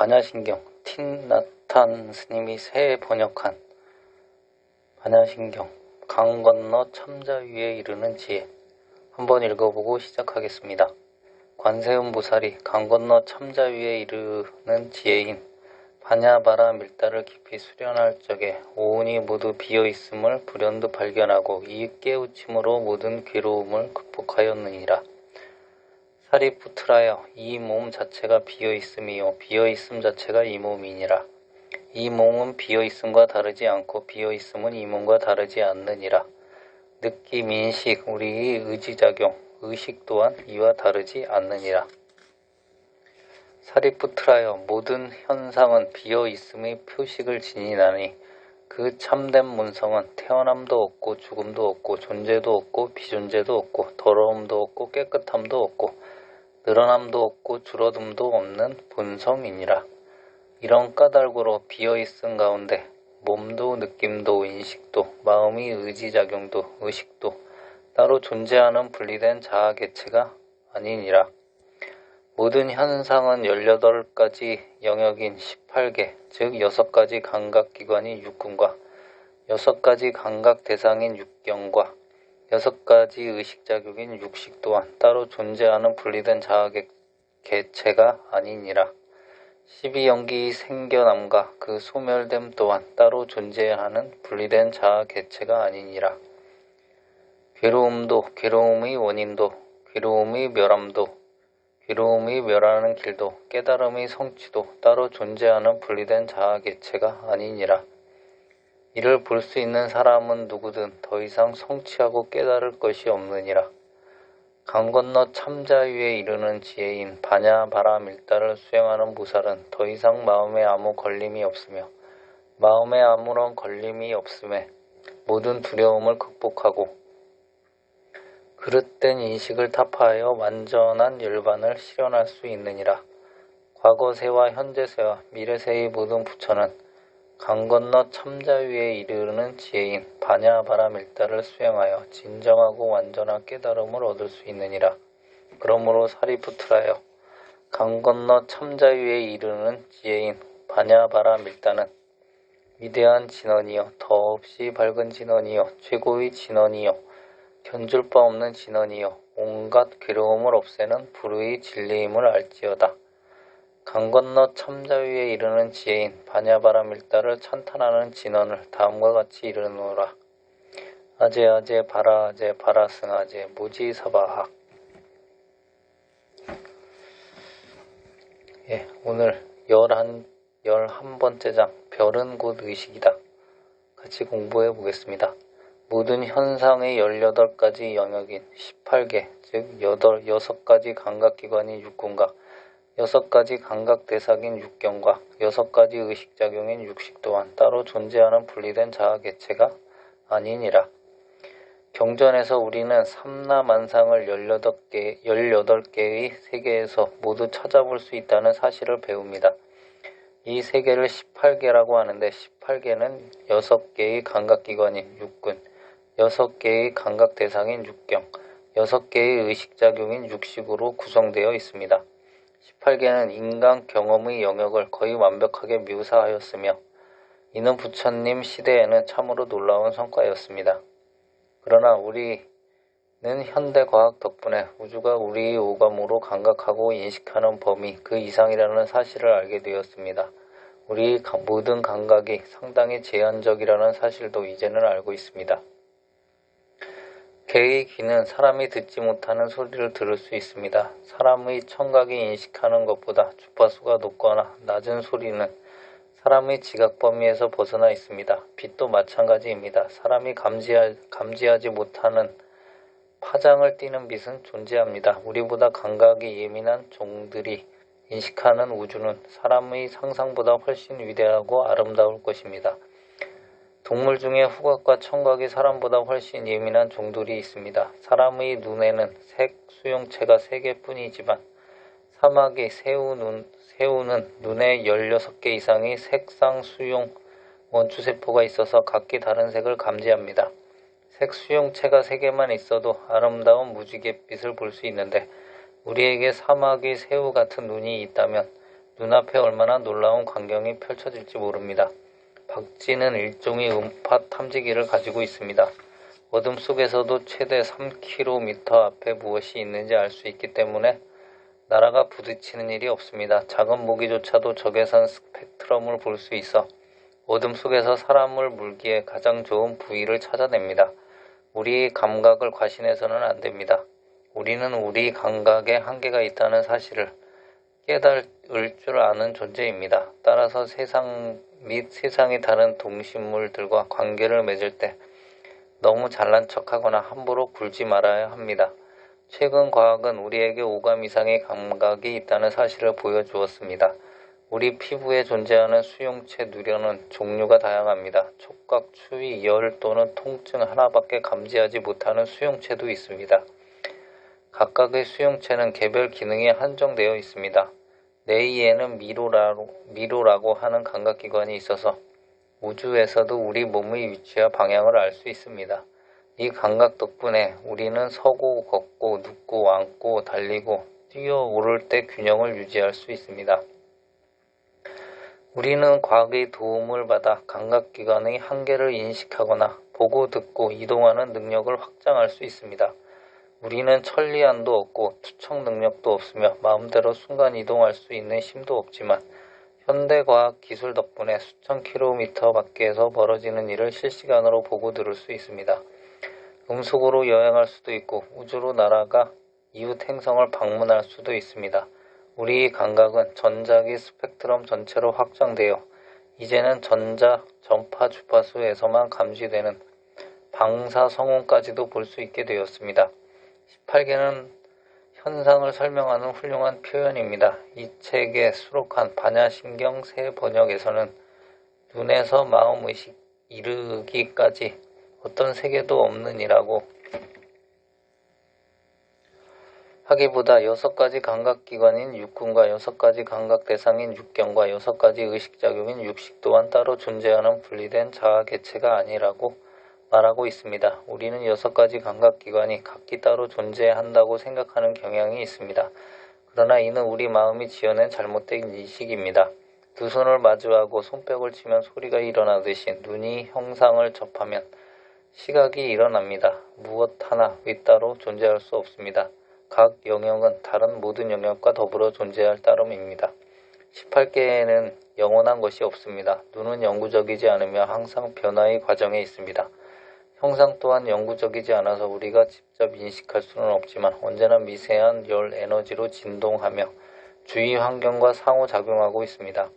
반야신경 틴나탄 스님이 새 번역한 반야신경 강 건너 참자 위에 이르는 지혜 한번 읽어보고 시작하겠습니다. 관세음 보살이 강 건너 참자 위에 이르는 지혜인 반야바라 밀다를 깊이 수련할 적에 오온이 모두 비어 있음을 불현듯 발견하고 이 깨우침으로 모든 괴로움을 극복하였느니라. 사리푸트라여 이 몸 자체가 비어 있음이요 비어 있음 자체가 이 몸이니라. 이 몸은 비어 있음과 다르지 않고 비어 있음은 이 몸과 다르지 않느니라. 느낌, 인식, 우리의 의지작용, 의식 또한 이와 다르지 않느니라. 사리푸트라여 모든 현상은 비어 있음의 표식을 지니나니 그 참된 문성은 태어남도 없고 죽음도 없고 존재도 없고 비존재도 없고 더러움도 없고 깨끗함도 없고 늘어남도 없고 줄어듦도 없는 본성이니라. 이런 까닭으로 비어있음 가운데 몸도 느낌도 인식도 마음의 의지작용도 의식도 따로 존재하는 분리된 자아 개체가 아니니라. 모든 현상은 18가지 영역인 18개, 즉 6가지 감각기관인 육군과 6가지 감각 대상인 육경과 여섯 가지 의식작용인 육식 또한 따로 존재하는 분리된 자아 개체가 아니니라. 12연기 생겨남과 그 소멸됨 또한 따로 존재하는 분리된 자아 개체가 아니니라. 괴로움도 괴로움의 원인도 괴로움의 멸함도 괴로움의 멸하는 길도 깨달음의 성취도 따로 존재하는 분리된 자아 개체가 아니니라. 이를 볼 수 있는 사람은 누구든 더 이상 성취하고 깨달을 것이 없느니라. 강 건너 참자 위에 이르는 지혜인 반야 바라 밀다를 수행하는 무살은 더 이상 마음에 아무 걸림이 없으며 마음에 아무런 걸림이 없음에 모든 두려움을 극복하고 그릇된 인식을 타파하여 완전한 열반을 실현할 수 있느니라. 과거세와 현재세와 미래세의 모든 부처는 강 건너 참자 위에 이르는 지혜인 반야바라밀다를 수행하여 진정하고 완전한 깨달음을 얻을 수 있느니라. 그러므로 사리푸트라여 강 건너 참자 위에 이르는 지혜인 반야바라밀다는 위대한 진언이요 더없이 밝은 진언이요 최고의 진언이요 견줄 바 없는 진언이요 온갖 괴로움을 없애는 불의 진리임을 알지어다. 강 건너 참자 위에 이르는 지혜인 반야바람 일다를 찬탄하는 진언을 다음과 같이 이르노라. 아제 아제 바라 아제 바라 승 아제 모지 사바학 예, 오늘 열한 열한 번째 장 별은 곧 의식이다. 같이 공부해 보겠습니다. 모든 현상의 18가지 영역인 18개, 즉 8, 6가지 감각기관인 육군과 여섯 가지 감각 대상인 육경과 여섯 가지 의식작용인 육식 또한 따로 존재하는 분리된 자아 개체가 아니니라. 경전에서 우리는 삼라만상을 18개, 18개의 세계에서 모두 찾아볼 수 있다는 사실을 배웁니다. 이 세계를 18개라고 하는데 18개는 6개의 감각기관인 육군, 6개의 감각 대상인 육경, 6개의 의식작용인 육식으로 구성되어 있습니다. 18개는 인간 경험의 영역을 거의 완벽하게 묘사하였으며 이는 부처님 시대에는 참으로 놀라운 성과였습니다. 그러나 우리는 현대 과학 덕분에 우주가 우리의 오감으로 감각하고 인식하는 범위 그 이상이라는 사실을 알게 되었습니다. 우리의 모든 감각이 상당히 제한적이라는 사실도 이제는 알고 있습니다. 개의 귀는 사람이 듣지 못하는 소리를 들을 수 있습니다. 사람의 청각이 인식하는 것보다 주파수가 높거나 낮은 소리는 사람의 지각 범위에서 벗어나 있습니다. 빛도 마찬가지입니다. 사람이 감지하, 감지하지 못하는 파장을 띠는 빛은 존재합니다. 우리보다 감각이 예민한 종들이 인식하는 우주는 사람의 상상보다 훨씬 위대하고 아름다울 것입니다. 동물 중에 후각과 청각이 사람보다 훨씬 예민한 종들이 있습니다. 사람의 눈에는 색 수용체가 3개뿐이지만 사막의 새우 눈, 새우는 눈에 16개 이상의 색상 수용 원추세포가 있어서 각기 다른 색을 감지합니다. 색 수용체가 3개만 있어도 아름다운 무지갯빛을 볼 수 있는데 우리에게 사막의 새우 같은 눈이 있다면 눈앞에 얼마나 놀라운 광경이 펼쳐질지 모릅니다. 박쥐는 일종의 음파 탐지기를 가지고 있습니다. 어둠 속에서도 최대 3km 앞에 무엇이 있는지 알 수 있기 때문에 나라가 부딪히는 일이 없습니다. 작은 모기조차도 적외선 스펙트럼을 볼 수 있어 어둠 속에서 사람을 물기에 가장 좋은 부위를 찾아냅니다. 우리 감각을 과신해서는 안 됩니다. 우리는 우리 감각에 한계가 있다는 사실을 깨달을 줄 아는 존재입니다. 따라서 세상 및 세상의 다른 동식물들과 관계를 맺을 때 너무 잘난 척하거나 함부로 굴지 말아야 합니다. 최근 과학은 우리에게 오감 이상의 감각이 있다는 사실을 보여주었습니다. 우리 피부에 존재하는 수용체 누려는 종류가 다양합니다. 촉각, 추위, 열 또는 통증 하나밖에 감지하지 못하는 수용체도 있습니다. 각각의 수용체는 개별 기능이 한정되어 있습니다. 뇌에는 미로라고, 미로라고 하는 감각기관이 있어서 우주에서도 우리 몸의 위치와 방향을 알 수 있습니다. 이 감각 덕분에 우리는 서고 걷고 눕고 앉고 달리고 뛰어 오를 때 균형을 유지할 수 있습니다. 우리는 과학의 도움을 받아 감각기관의 한계를 인식하거나 보고 듣고 이동하는 능력을 확장할 수 있습니다. 우리는 천리안도 없고 투척 능력도 없으며 마음대로 순간 이동할 수 있는 힘도 없지만 현대과학 기술 덕분에 수천 킬로미터 밖에서 벌어지는 일을 실시간으로 보고 들을 수 있습니다. 음속으로 여행할 수도 있고 우주로 날아가 이웃 행성을 방문할 수도 있습니다. 우리 감각은 전자기 스펙트럼 전체로 확장되어 이제는 전자 전파 주파수에서만 감지되는 방사성운까지도 볼 수 있게 되었습니다. 18개는 현상을 설명하는 훌륭한 표현입니다. 이 책에 수록한 반야신경 세 번역에서는 눈에서 마음의식 이르기까지 어떤 세계도 없느니라고 하기보다 여섯 가지 감각기관인 육군과 여섯 가지 감각 대상인 육경과 여섯 가지 의식작용인 육식 또한 따로 존재하는 분리된 자아 개체가 아니라고 말하고 있습니다. 우리는 여섯 가지 감각기관이 각기 따로 존재한다고 생각하는 경향이 있습니다. 그러나 이는 우리 마음이 지어낸 잘못된 인식입니다. 두 손을 마주하고 손뼉을 치면 소리가 일어나듯이 눈이 형상을 접하면 시각이 일어납니다. 무엇 하나 윗따로 존재할 수 없습니다. 각 영역은 다른 모든 영역과 더불어 존재할 따름입니다. 18개에는 영원한 것이 없습니다. 눈은 영구적이지 않으며 항상 변화의 과정에 있습니다. 형상 또한 영구적이지 않아서 우리가 직접 인식할 수는 없지만 언제나 미세한 열 에너지로 진동하며 주위 환경과 상호작용하고 있습니다.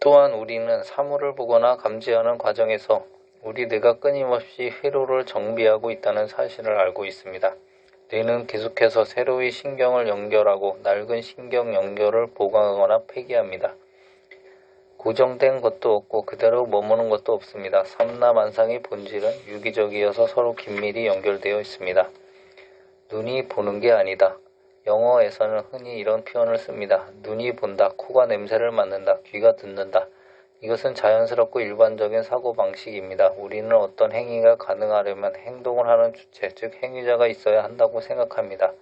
또한 우리는 사물을 보거나 감지하는 과정에서 우리 뇌가 끊임없이 회로를 정비하고 있다는 사실을 알고 있습니다. 뇌는 계속해서 새로이 신경을 연결하고 낡은 신경 연결을 보강하거나 폐기합니다. 고정된 것도 없고 그대로 머무는 것도 없습니다. 삼라만상의 본질은 유기적이어서 서로 긴밀히 연결되어 있습니다. 눈이 보는 게 아니다. 영어에서는 흔히 이런 표현을 씁니다. 눈이 본다, 코가 냄새를 맡는다, 귀가 듣는다. 이것은 자연스럽고 일반적인 사고방식입니다. 우리는 어떤 행위가 가능하려면 행동을 하는 주체, 즉 행위자가 있어야 한다고 생각합니다.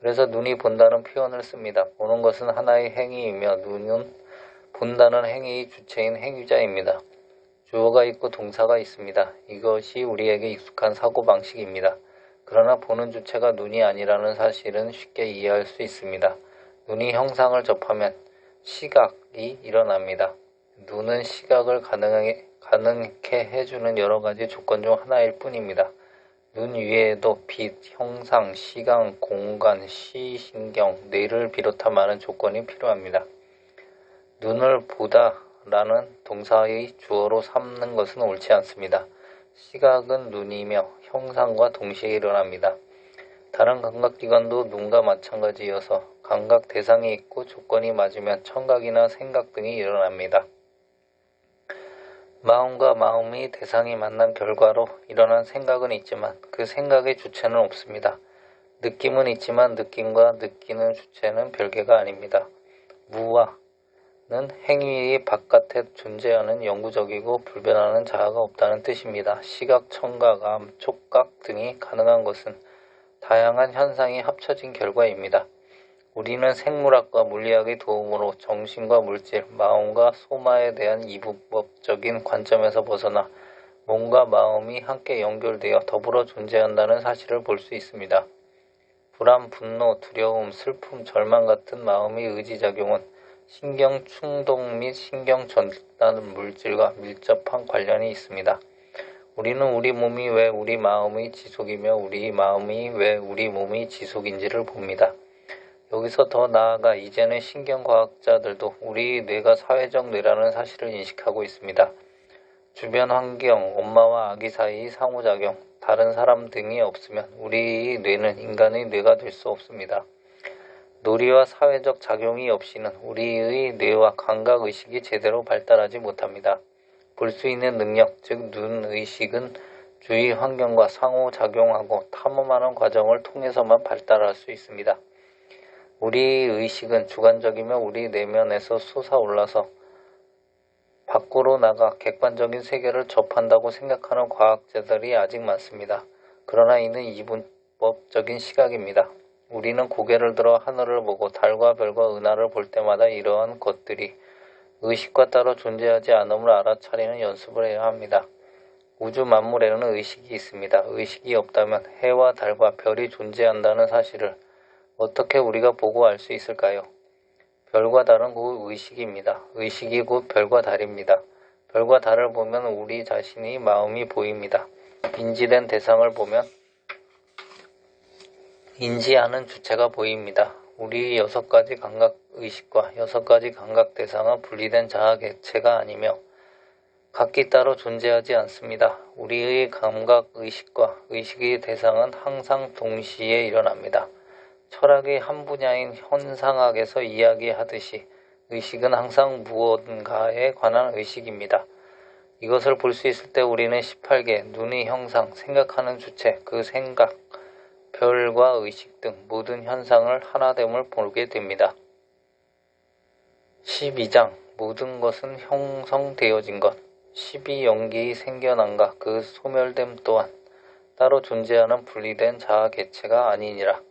그래서 눈이 본다는 표현을 씁니다. 보는 것은 하나의 행위이며 눈은 본다는 행위의 주체인 행위자입니다. 주어가 있고 동사가 있습니다. 이것이 우리에게 익숙한 사고방식입니다. 그러나 보는 주체가 눈이 아니라는 사실은 쉽게 이해할 수 있습니다. 눈이 형상을 접하면 시각이 일어납니다. 눈은 시각을 가능하게, 가능케 해주는 여러 가지 조건 중 하나일 뿐입니다. 눈 위에도 빛, 형상, 시간, 공간, 시, 신경, 뇌를 비롯한 많은 조건이 필요합니다. 눈을 보다 라는 동사의 주어로 삼는 것은 옳지 않습니다. 시각은 눈이며 형상과 동시에 일어납니다. 다른 감각기관도 눈과 마찬가지여서 감각 대상이 있고 조건이 맞으면 청각이나 생각 등이 일어납니다. 마음과 마음이 대상이 만난 결과로 일어난 생각은 있지만 그 생각의 주체는 없습니다. 느낌은 있지만 느낌과 느끼는 주체는 별개가 아닙니다. 무와 는 행위의 바깥에 존재하는 영구적이고 불변하는 자아가 없다는 뜻입니다. 시각, 청각, 암, 촉각 등이 가능한 것은 다양한 현상이 합쳐진 결과입니다. 우리는 생물학과 물리학의 도움으로 정신과 물질, 마음과 소마에 대한 이분법적인 관점에서 벗어나 몸과 마음이 함께 연결되어 더불어 존재한다는 사실을 볼 수 있습니다. 불안, 분노, 두려움, 슬픔, 절망 같은 마음의 의지작용은 신경 충동 및 신경 전달 물질과 밀접한 관련이 있습니다. 우리는 우리 몸이 왜 우리 마음의 지속이며 우리 마음이 왜 우리 몸의 지속인지를 봅니다. 여기서 더 나아가 이제는 신경과학자들도 우리 뇌가 사회적 뇌라는 사실을 인식하고 있습니다. 주변 환경, 엄마와 아기 사이의 상호작용, 다른 사람 등이 없으면 우리의 뇌는 인간의 뇌가 될 수 없습니다. 놀이와 사회적 작용이 없이는 우리의 뇌와 감각의식이 제대로 발달하지 못합니다. 볼 수 있는 능력, 즉 눈의식은 주위 환경과 상호작용하고 탐험하는 과정을 통해서만 발달할 수 있습니다. 우리 의식은 주관적이며 우리 내면에서 솟아올라서 밖으로 나가 객관적인 세계를 접한다고 생각하는 과학자들이 아직 많습니다. 그러나 이는 이분법적인 시각입니다. 우리는 고개를 들어 하늘을 보고 달과 별과 은하를 볼 때마다 이러한 것들이 의식과 따로 존재하지 않음을 알아차리는 연습을 해야 합니다. 우주 만물에는 의식이 있습니다. 의식이 없다면 해와 달과 별이 존재한다는 사실을 어떻게 우리가 보고 알 수 있을까요? 별과 달은 곧 의식입니다. 의식이 곧 별과 달입니다. 별과 달을 보면 우리 자신의 마음이 보입니다. 인지된 대상을 보면 인지하는 주체가 보입니다. 우리 여섯 가지 감각 의식과 여섯 가지 감각 대상은 분리된 자아 객체가 아니며 각기 따로 존재하지 않습니다. 우리의 감각 의식과 의식의 대상은 항상 동시에 일어납니다. 철학의 한 분야인 현상학에서 이야기하듯이 의식은 항상 무언가에 관한 의식입니다. 이것을 볼 수 있을 때 우리는 18개, 눈의 형상, 생각하는 주체, 그 생각, 별과 의식 등 모든 현상을 하나됨을 보게 됩니다. 12장 모든 것은 형성되어진 것 12연기의 생겨난과 그 소멸됨 또한 따로 존재하는 분리된 자아 개체가 아니니라.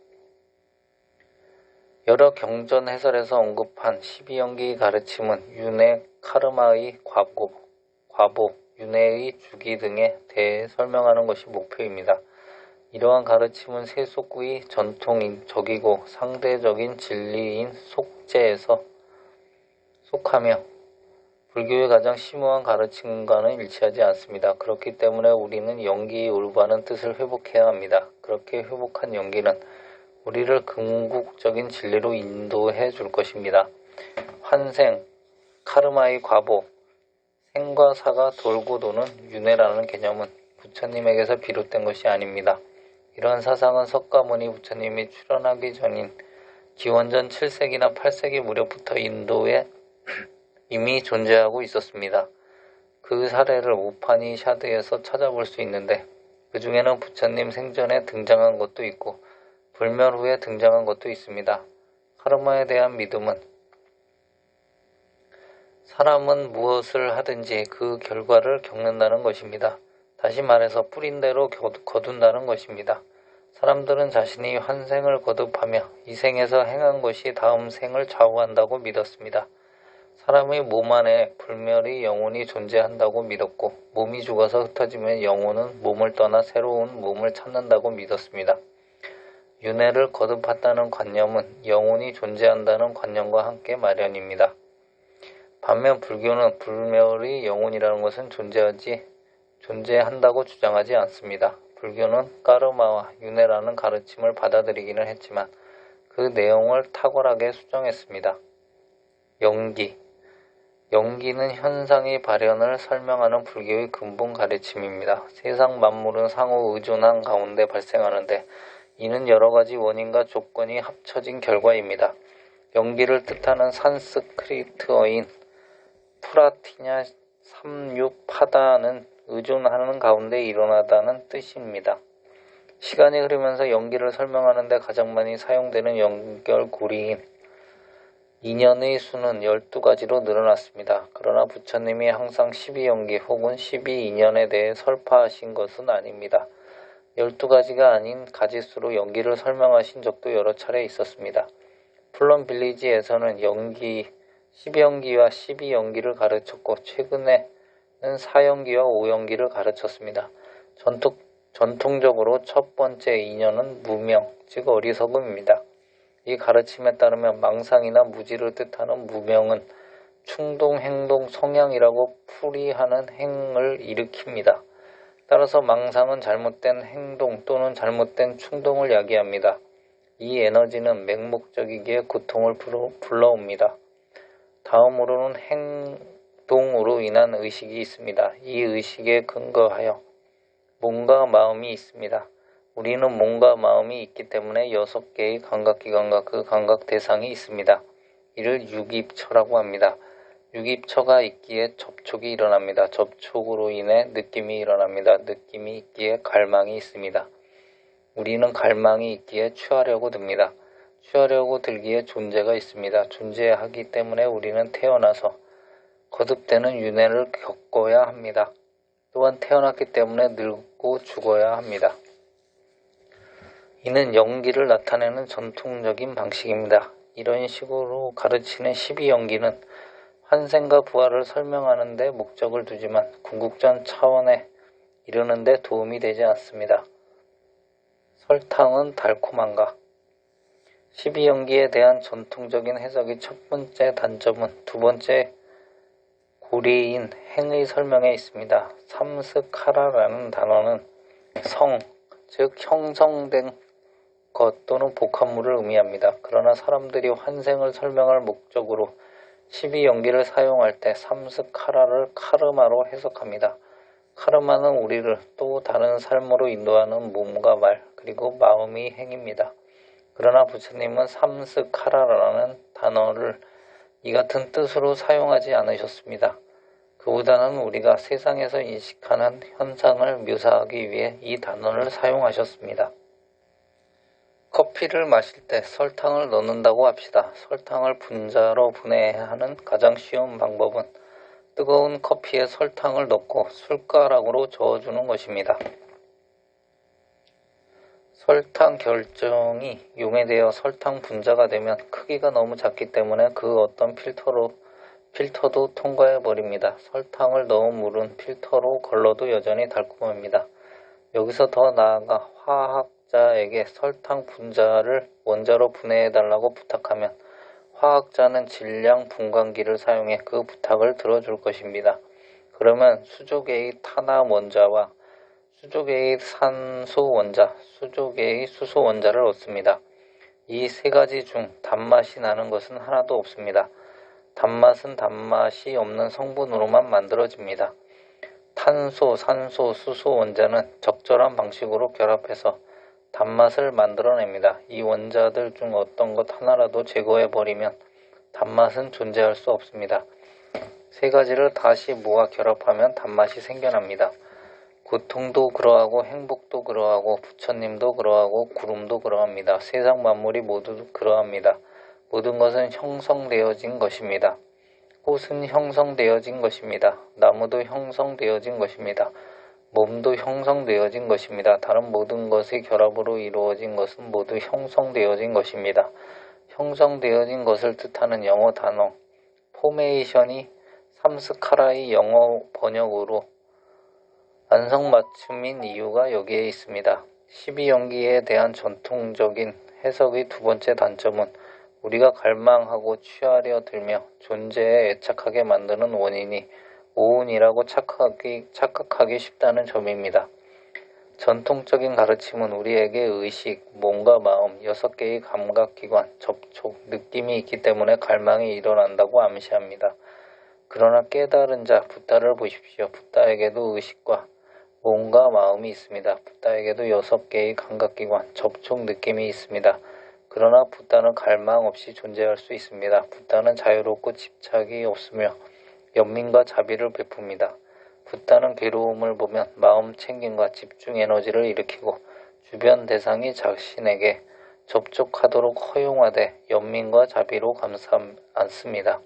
여러 경전 해설에서 언급한 12연기의 가르침은 윤회, 카르마의 과보, 과보, 윤회의 주기 등에 대해 설명하는 것이 목표입니다. 이러한 가르침은 세속의 전통인 적이고 상대적인 진리인 속죄에서 속하며 불교의 가장 심오한 가르침과는 일치하지 않습니다. 그렇기 때문에 우리는 연기의 올바른 뜻을 회복해야 합니다. 그렇게 회복한 연기는 우리를 궁극적인 진리로 인도해 줄 것입니다. 환생, 카르마의 과보, 생과 사가 돌고 도는 윤회라는 개념은 부처님에게서 비롯된 것이 아닙니다. 이러한 사상은 석가모니 부처님이 출현하기 전인 기원전 7세기나 8세기 무렵부터 인도에 이미 존재하고 있었습니다. 그 사례를 우파니 샤드에서 찾아볼 수 있는데 그 중에는 부처님 생전에 등장한 것도 있고 불멸 후에 등장한 것도 있습니다. 카르마에 대한 믿음은 사람은 무엇을 하든지 그 결과를 겪는다는 것입니다. 다시 말해서 뿌린 대로 거둔다는 것입니다. 사람들은 자신이 환생을 거듭하며 이 생에서 행한 것이 다음 생을 좌우한다고 믿었습니다. 사람의 몸 안에 불멸의 영혼이 존재한다고 믿었고 몸이 죽어서 흩어지면 영혼은 몸을 떠나 새로운 몸을 찾는다고 믿었습니다. 윤회를 거듭했다는 관념은 영혼이 존재한다는 관념과 함께 마련입니다. 반면 불교는 불멸의 영혼이라는 것은 존재하지 존재한다고 주장하지 않습니다. 불교는 까르마와 윤회라는 가르침을 받아들이기는 했지만 그 내용을 탁월하게 수정했습니다. 연기 연기는 현상의 발현을 설명하는 불교의 근본 가르침입니다. 세상 만물은 상호 의존한 가운데 발생하는데 이는 여러 가지 원인과 조건이 합쳐진 결과입니다. 연기를 뜻하는 산스크리트어인 프라티냐 삼육파다는 의존하는 가운데 일어나다는 뜻입니다. 시간이 흐르면서 연기를 설명하는데 가장 많이 사용되는 연결고리인 인연의 수는 12가지로 늘어났습니다. 그러나 부처님이 항상 12연기 혹은 12인연에 대해 설파하신 것은 아닙니다. 12가지가 아닌 가지수로 연기를 설명하신 적도 여러 차례 있었습니다. 플럼 빌리지에서는 연기 10연기와 12연기를 가르쳤고 최근에 는 4연기와 5연기를 가르쳤습니다. 전통, 전통적으로 첫 번째 인연은 무명, 즉 어리석음입니다. 이 가르침에 따르면 망상이나 무지를 뜻하는 무명은 충동, 행동, 성향이라고 풀이하는 행을 일으킵니다. 따라서 망상은 잘못된 행동 또는 잘못된 충동을 야기합니다. 이 에너지는 맹목적이기에 고통을 불러, 불러옵니다. 다음으로는 행 동으로 인한 의식이 있습니다. 이 의식에 근거하여 몸과 마음이 있습니다. 우리는 몸과 마음이 있기 때문에 여섯 개의 감각기관과 그 감각 대상이 있습니다. 이를 유기입처라고 합니다. 유기입처가 있기에 접촉이 일어납니다. 접촉으로 인해 느낌이 일어납니다. 느낌이 있기에 갈망이 있습니다. 우리는 갈망이 있기에 취하려고 듭니다. 취하려고 들기에 존재가 있습니다. 존재하기 때문에 우리는 태어나서 거듭되는 윤회를 겪어야 합니다. 또한 태어났기 때문에 늙고 죽어야 합니다. 이는 연기를 나타내는 전통적인 방식입니다. 이런 식으로 가르치는 12연기는 환생과 부활을 설명하는 데 목적을 두지만 궁극전 차원에 이르는 데 도움이 되지 않습니다. 설탕은 달콤한가? 12연기에 대한 전통적인 해석의 첫 번째 단점은 두 번째 고리인 행의 설명에 있습니다. 삼스카라라는 단어는 성, 즉 형성된 것 또는 복합물을 의미합니다. 그러나 사람들이 환생을 설명할 목적으로 12연기를 사용할 때 삼스카라를 카르마로 해석합니다. 카르마는 우리를 또 다른 삶으로 인도하는 몸과 말 그리고 마음의 행입니다. 그러나 부처님은 삼스카라라는 단어를 이 같은 뜻으로 사용하지 않으셨습니다. 그보다는 우리가 세상에서 인식하는 현상을 묘사하기 위해 이 단어를 사용하셨습니다. 커피를 마실 때 설탕을 넣는다고 합시다. 설탕을 분자로 분해해야 하는 가장 쉬운 방법은 뜨거운 커피에 설탕을 넣고 술가락으로 저어주는 것입니다. 설탕 결정이 용해되어 설탕 분자가 되면 크기가 너무 작기 때문에 그 어떤 필터로 필터도 통과해 버립니다. 설탕을 넣은 물은 필터로 걸러도 여전히 달콤합니다. 여기서 더 나아가 화학자에게 설탕 분자를 원자로 분해해 달라고 부탁하면 화학자는 질량 분광기를 사용해 그 부탁을 들어줄 것입니다. 그러면 수족의 탄화 원자와 수족의 산소 원자, 수족의 수소 원자를 얻습니다. 이 세 가지 중 단맛이 나는 것은 하나도 없습니다. 단맛은 단맛이 없는 성분으로만 만들어집니다. 탄소, 산소, 수소 원자는 적절한 방식으로 결합해서 단맛을 만들어냅니다. 이 원자들 중 어떤 것 하나라도 제거해버리면 단맛은 존재할 수 없습니다. 세 가지를 다시 모아 결합하면 단맛이 생겨납니다. 고통도 그러하고 행복도 그러하고 부처님도 그러하고 구름도 그러합니다. 세상 만물이 모두 그러합니다. 모든 것은 형성되어진 것입니다. 꽃은 형성되어진 것입니다. 나무도 형성되어진 것입니다. 몸도 형성되어진 것입니다. 다른 모든 것의 결합으로 이루어진 것은 모두 형성되어진 것입니다. 형성되어진 것을 뜻하는 영어 단어 포메이션이 삼스카라의 영어 번역으로 안성맞춤인 이유가 여기에 있습니다. 12연기에 대한 전통적인 해석의 두 번째 단점은 우리가 갈망하고 취하려 들며 존재에 애착하게 만드는 원인이 오운이라고 착각하기, 착각하기 쉽다는 점입니다. 전통적인 가르침은 우리에게 의식, 몸과 마음, 여섯 개의 감각기관, 접촉, 느낌이 있기 때문에 갈망이 일어난다고 암시합니다. 그러나 깨달은 자, 붓다를 보십시오. 붓다에게도 의식과 몸과 마음이 있습니다. 붓다에게도 여섯 개의 감각기관, 접촉 느낌이 있습니다. 그러나 붓다는 갈망 없이 존재할 수 있습니다. 붓다는 자유롭고 집착이 없으며 연민과 자비를 베풉니다. 붓다는 괴로움을 보면 마음 챙김과 집중 에너지를 일으키고 주변 대상이 자신에게 접촉하도록 허용하되 연민과 자비로 감싸 안습니다.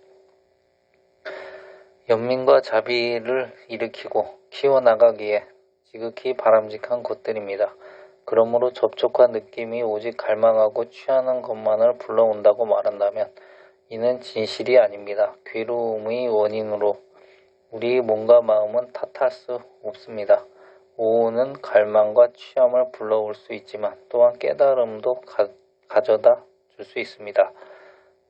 연민과 자비를 일으키고 키워나가기에 지극히 바람직한 것들입니다. 그러므로 접촉과 느낌이 오직 갈망하고 취하는 것만을 불러온다고 말한다면 이는 진실이 아닙니다. 괴로움의 원인으로 우리 몸과 마음은 탓할 수 없습니다. 오는 갈망과 취함을 불러올 수 있지만 또한 깨달음도 가, 가져다 줄 수 있습니다.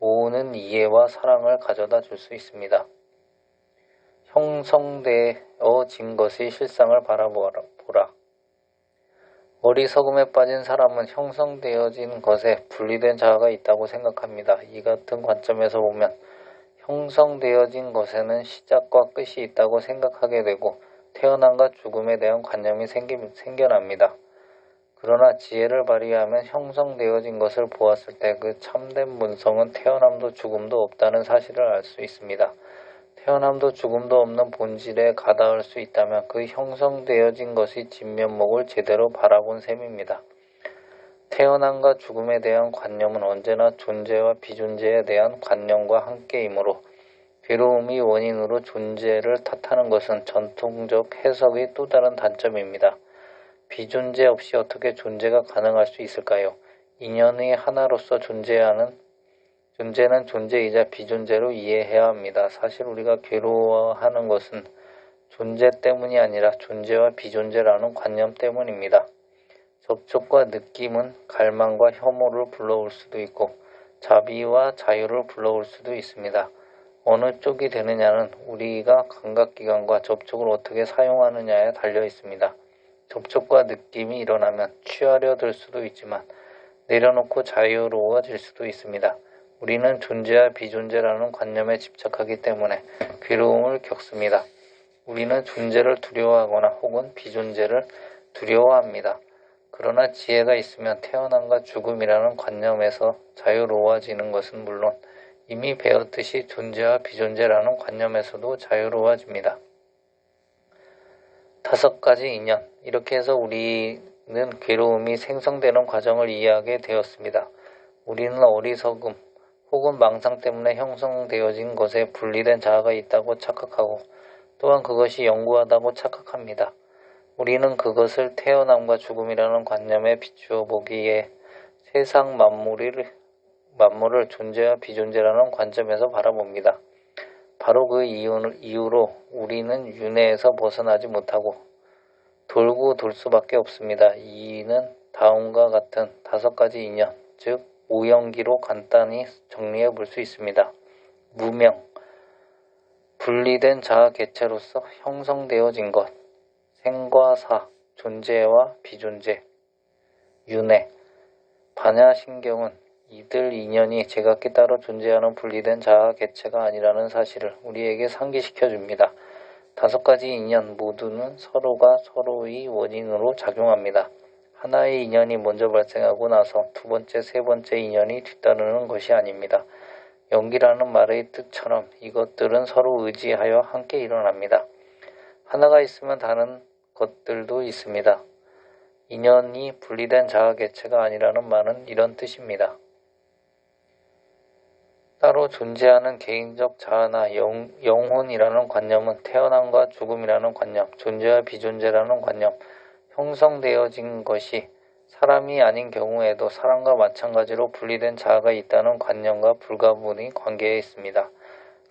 오는 이해와 사랑을 가져다 줄 수 있습니다. 형성되어진 것의 실상을 바라보라. 어리석음에 빠진 사람은 형성되어진 것에 분리된 자아가 있다고 생각합니다. 이 같은 관점에서 보면 형성되어진 것에는 시작과 끝이 있다고 생각하게 되고 태어남과 죽음에 대한 관념이 생기, 생겨납니다. 그러나 지혜를 발휘하면 형성되어진 것을 보았을 때 그 참된 본성은 태어남도 죽음도 없다는 사실을 알 수 있습니다. 태어남도 죽음도 없는 본질에 가닿을 수 있다면 그 형성되어진 것이 진면목을 제대로 바라본 셈입니다. 태어남과 죽음에 대한 관념은 언제나 존재와 비존재에 대한 관념과 함께이므로 괴로움이 원인으로 존재를 탓하는 것은 전통적 해석의 또 다른 단점입니다. 비존재 없이 어떻게 존재가 가능할 수 있을까요? 인연의 하나로서 존재하는 존재는 존재이자 비존재로 이해해야 합니다. 사실 우리가 괴로워하는 것은 존재 때문이 아니라 존재와 비존재라는 관념 때문입니다. 접촉과 느낌은 갈망과 혐오를 불러올 수도 있고 자비와 자유를 불러올 수도 있습니다. 어느 쪽이 되느냐는 우리가 감각기관과 접촉을 어떻게 사용하느냐에 달려 있습니다. 접촉과 느낌이 일어나면 취하려 들 수도 있지만 내려놓고 자유로워질 수도 있습니다. 우리는 존재와 비존재라는 관념에 집착하기 때문에 괴로움을 겪습니다. 우리는 존재를 두려워하거나 혹은 비존재를 두려워합니다. 그러나 지혜가 있으면 태어남과 죽음이라는 관념에서 자유로워지는 것은 물론 이미 배웠듯이 존재와 비존재라는 관념에서도 자유로워집니다. 다섯 가지 인연. 이렇게 해서 우리는 괴로움이 생성되는 과정을 이해하게 되었습니다. 우리는 어리석음 혹은 망상 때문에 형성되어진 것에 분리된 자아가 있다고 착각하고 또한 그것이 영구하다고 착각합니다. 우리는 그것을 태어남과 죽음이라는 관념에 비추어 보기에 세상 만물을, 만물을 존재와 비존재라는 관점에서 바라봅니다. 바로 그 이유로 우리는 윤회에서 벗어나지 못하고 돌고 돌 수밖에 없습니다. 이는 다음과 같은 다섯 가지 인연, 즉 오연기로 간단히 정리해 볼 수 있습니다. 무명, 분리된 자아 개체로서 형성되어진 것, 생과 사, 존재와 비존재, 윤회, 반야신경은 이들 인연이 제각기 따로 존재하는 분리된 자아 개체가 아니라는 사실을 우리에게 상기시켜 줍니다. 다섯 가지 인연 모두는 서로가 서로의 원인으로 작용합니다. 하나의 인연이 먼저 발생하고 나서 두 번째, 세 번째 인연이 뒤따르는 것이 아닙니다. 연기라는 말의 뜻처럼 이것들은 서로 의지하여 함께 일어납니다. 하나가 있으면 다른 것들도 있습니다. 인연이 분리된 자아 개체가 아니라는 말은 이런 뜻입니다. 따로 존재하는 개인적 자아나 영, 영혼이라는 관념은 태어남과 죽음이라는 관념, 존재와 비존재라는 관념, 형성되어진 것이 사람이 아닌 경우에도 사람과 마찬가지로 분리된 자아가 있다는 관념과 불가분의 관계에 있습니다.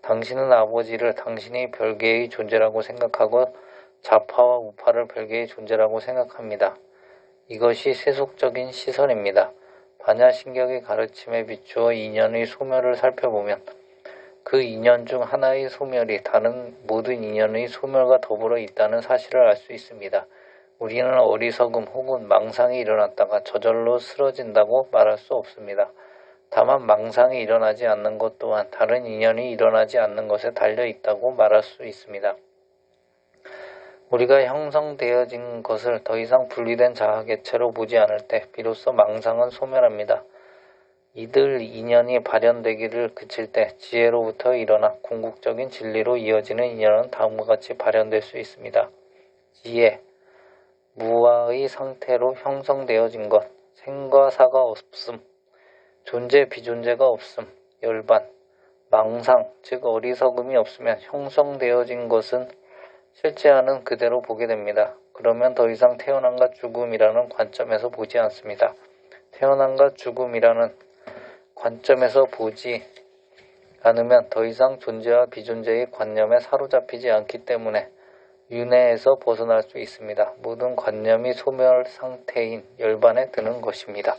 당신은 아버지를 당신의 별개의 존재라고 생각하고 좌파와 우파를 별개의 존재라고 생각합니다. 이것이 세속적인 시선입니다. 반야신경의 가르침에 비추어 인연의 소멸을 살펴보면 그 인연 중 하나의 소멸이 다른 모든 인연의 소멸과 더불어 있다는 사실을 알 수 있습니다. 우리는 어리석음 혹은 망상이 일어났다가 저절로 쓰러진다고 말할 수 없습니다. 다만 망상이 일어나지 않는 것 또한 다른 인연이 일어나지 않는 것에 달려 있다고 말할 수 있습니다. 우리가 형성되어진 것을 더 이상 분리된 자아개체로 보지 않을 때 비로소 망상은 소멸합니다. 이들 인연이 발현되기를 그칠 때 지혜로부터 일어나 궁극적인 진리로 이어지는 인연은 다음과 같이 발현될 수 있습니다. 지혜, 무아의 상태로 형성되어진 것, 생과 사가 없음, 존재 비존재가 없음, 열반, 망상, 즉 어리석음이 없으면 형성되어진 것은 실제하는 그대로 보게 됩니다. 그러면 더 이상 태어난과 죽음이라는 관점에서 보지 않습니다. 태어난과 죽음이라는 관점에서 보지 않으면 더 이상 존재와 비존재의 관념에 사로잡히지 않기 때문에 윤회에서 벗어날 수 있습니다. 모든 관념이 소멸 상태인 열반에 드는 것입니다.